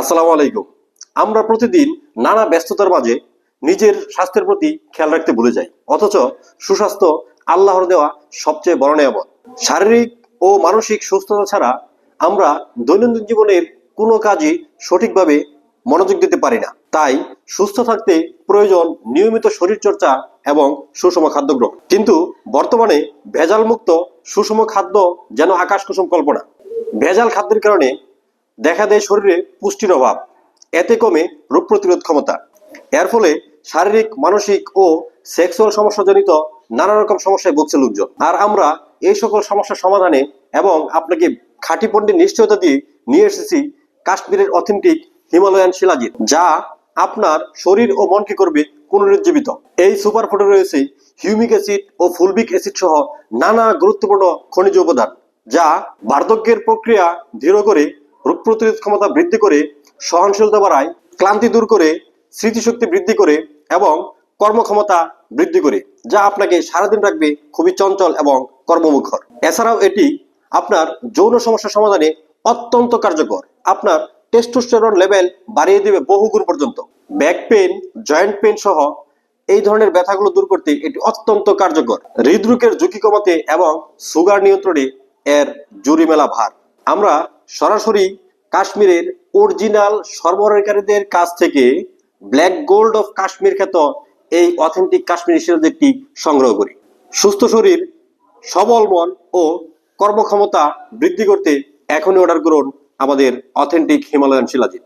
আসসালামু আলাইকুম। আমরা প্রতিদিন নানা ব্যস্ততার মাঝে নিজের স্বাস্থ্যের প্রতি খেয়াল রাখতে ভুলে যাই। অথচ সুস্বাস্থ্য আল্লাহর দেওয়া সবচেয়ে বড় নিয়ামত। শারীরিক ও মানসিক সুস্থতা ছাড়া আমরা দৈনন্দিন জীবনের কোনো কাজই সঠিকভাবে মনোযোগ দিতে পারি না। তাই সুস্থ থাকতে প্রয়োজন নিয়মিত শরীরচর্চা এবং সুষম খাদ্য গ্রহণ কিন্তু বর্তমানে ভেজাল মুক্ত সুষম খাদ্য যেন আকাশ কুসুম কল্পনা। ভেজাল খাদ্যের কারণে দেখা দেয় শরীরে পুষ্টির অভাব, এতে কমে রোগ প্রতিরোধ ক্ষমতা। এর ফলে শারীরিক, মানসিক ও সেক্সুয়াল সমস্যাজনিত নানা রকম সমস্যায় ভুগছে লোকজন। আর আমরা এই সকল সমস্যার সমাধানে এবং আপনাকে খাঁটি পণ্যের নিশ্চয়তা দিয়ে নিয়ে এসেছি কাশ্মীরের অথেন্টিক হিমালয়ান শিলাজিৎ যা আপনার শরীর ও মনকে করবে পুনরুজ্জীবিত। এই সুপার ফুডে রয়েছে হিউমিক অ্যাসিড ও ফুলবিক অ্যাসিড সহ নানা গুরুত্বপূর্ণ খনিজ উপাদান, যা বার্ধক্যের প্রক্রিয়া ধীর করে রোগ প্রতিরোধ ক্ষমতা বৃদ্ধি করে, সহনশীলতা বাড়ায়, ক্লান্তি দূর করে, স্মৃতিশক্তি বৃদ্ধি করে এবং কর্মক্ষমতা বৃদ্ধি করে, যা আপনাকে সারাদিন রাখবে খুবই চঞ্চল এবং কর্মমুখর। এছাড়াও এটি আপনার যৌন সমস্যা সমাধানে অত্যন্ত কার্যকর। আপনার টেস্টোস্টেরন লেভেল বাড়িয়ে দেবে বহুগুণ পর্যন্ত। ব্যাক পেন জয়েন্ট পেন সহ এই ধরনের ব্যথাগুলো দূর করতে এটি অত্যন্ত কার্যকর। হৃদরোগের ঝুঁকি কমাতে এবং সুগার নিয়ন্ত্রণে এর জুরি মেলা ভার। আমরা সরাসরি কাশ্মীরের অরিজিনাল সরবরাহকারীদের কাছ থেকে ব্ল্যাক গোল্ড অফ কাশ্মীর খ্যাত এই অথেন্টিক কাশ্মীরি শিরোদেরটি সংগ্রহ করি। সুস্থ শরীর, সবল মন ও কর্মক্ষমতা বৃদ্ধি করতে এখনই অর্ডার করুন আমাদের অথেন্টিক হিমালয়ান শিলাজিৎ।